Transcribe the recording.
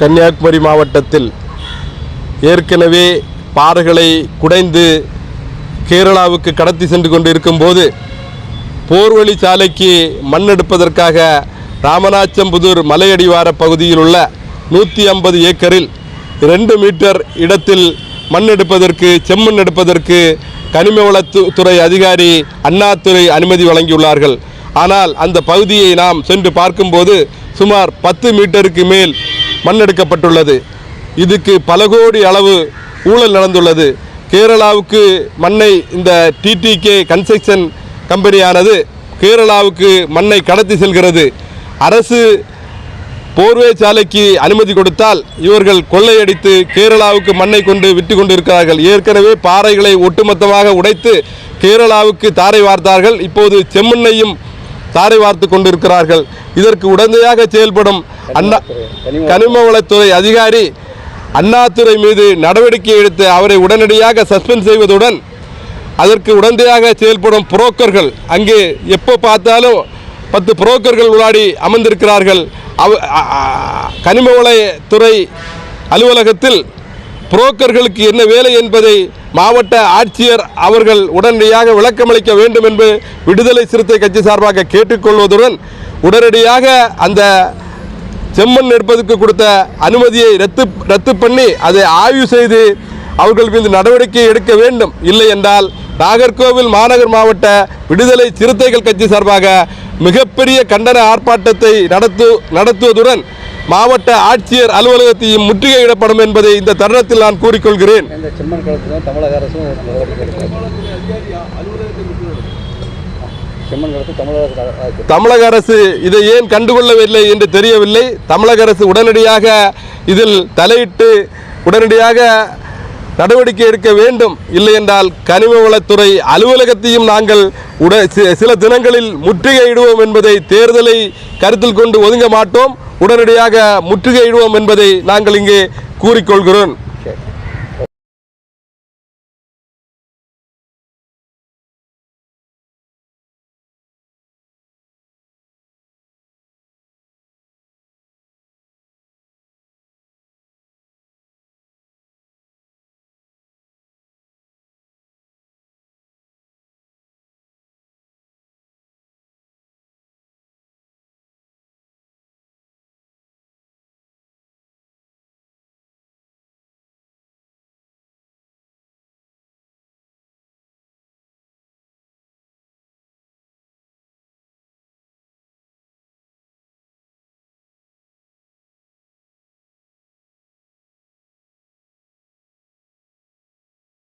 கன்னியாகுமரி மாவட்டத்தில் ஏற்கனவே பாறைகளை குடைந்து கேரளாவுக்கு கடத்தி சென்று கொண்டு இருக்கும்போது போர்வழி சாலைக்கு மண் எடுப்பதற்காக ராமநாச்சம்புதூர் மலையடிவார பகுதியில் உள்ள நூற்றி ஐம்பது ஏக்கரில் ரெண்டு மீட்டர் இடத்தில் மண் எடுப்பதற்கு செம்மண் எடுப்பதற்கு கனிம வளத்துறை துறை அதிகாரி அண்ணாதுறை அனுமதி வழங்கியுள்ளார்கள். ஆனால் அந்த பகுதியை நாம் சென்று பார்க்கும்போது சுமார் பத்து மீட்டருக்கு மேல் மண் எடுக்கப்பட்டுள்ளது இதுக்கு பல கோடி அளவு ஊழல் நடந்துள்ளது. கேரளாவுக்கு மண்ணை இந்த டிடிகே கன்ஸ்ட்ரக்ஷன் கம்பெனியானது கேரளாவுக்கு மண்ணை கடத்தி செல்கிறது. அரசு போர்வே சாலைக்கு அனுமதி கொடுத்தால் இவர்கள் கொள்ளையடித்து கேரளாவுக்கு மண்ணை கொண்டு விட்டு கொண்டிருக்கிறார்கள். ஏற்கனவே பாறைகளை ஒட்டுமொத்தமாக உடைத்து கேரளாவுக்கு தாரை வார்த்தார்கள். இப்போது செம்மண்ணையும் தாரை வார்த்து கொண்டிருக்கிறார்கள். இதற்கு உடந்தையாக செயல்படும் அண்ணா கனிமவளத்துறை அதிகாரி அண்ணாதுரை மீது நடவடிக்கை எடுத்து அவரை உடனடியாக சஸ்பெண்ட் செய்வதுடன் அதற்கு உடந்தையாக செயல்படும் புரோக்கர்கள் அங்கே எப்போ பார்த்தாலும் பத்து புரோக்கர்கள் உள்ளாடி அமர்ந்திருக்கிறார்கள். அவ கனிமவளத்துறை கனிம வளத்துறை அலுவலகத்தில் புரோக்கர்களுக்கு என்ன வேலை என்பதை மாவட்ட ஆட்சியர் அவர்கள் உடனடியாக விளக்கமளிக்க வேண்டும் என்று விடுதலை சிறுத்தை கட்சி சார்பாக கேட்டுக்கொள்வதுடன் உடனடியாக அந்த செம்மண் எடுப்பதற்கு கொடுத்த அனுமதியை ரத்து ரத்து பண்ணி அதை ஆய்வு செய்து அவர்கள் மீது நடவடிக்கை எடுக்க வேண்டும். இல்லை என்றால் நாகர்கோவில் மாநகர் மாவட்ட விடுதலை சிறுத்தைகள் கட்சி சார்பாக மிகப்பெரிய கண்டன ஆர்ப்பாட்டத்தை நடத்து நடத்துவதுடன் மாவட்ட ஆட்சியர் அலுவலகத்தையும் முற்றுகையிடப்படும் என்பதை இந்த தருணத்தில் நான் கூறிக்கொள்கிறேன். தமிழக அரசு இதை ஏன் கண்டுகொள்ளவில்லை என்று தெரியவில்லை. தமிழக அரசு உடனடியாக இதில் தலையிட்டு உடனடியாக நடவடிக்கை எடுக்க வேண்டும். இல்லை என்றால் கனிம வளத்துறை அலுவலகத்தையும் நாங்கள் உட சில தினங்களில் முற்றுகையிடுவோம் என்பதை தேர்தலை கருத்தில் கொண்டு ஒதுங்க மாட்டோம். உடனடியாக முற்றுகையிடுவோம் என்பதை நாங்கள் இங்கே கூறிக்கொள்கிறோம்.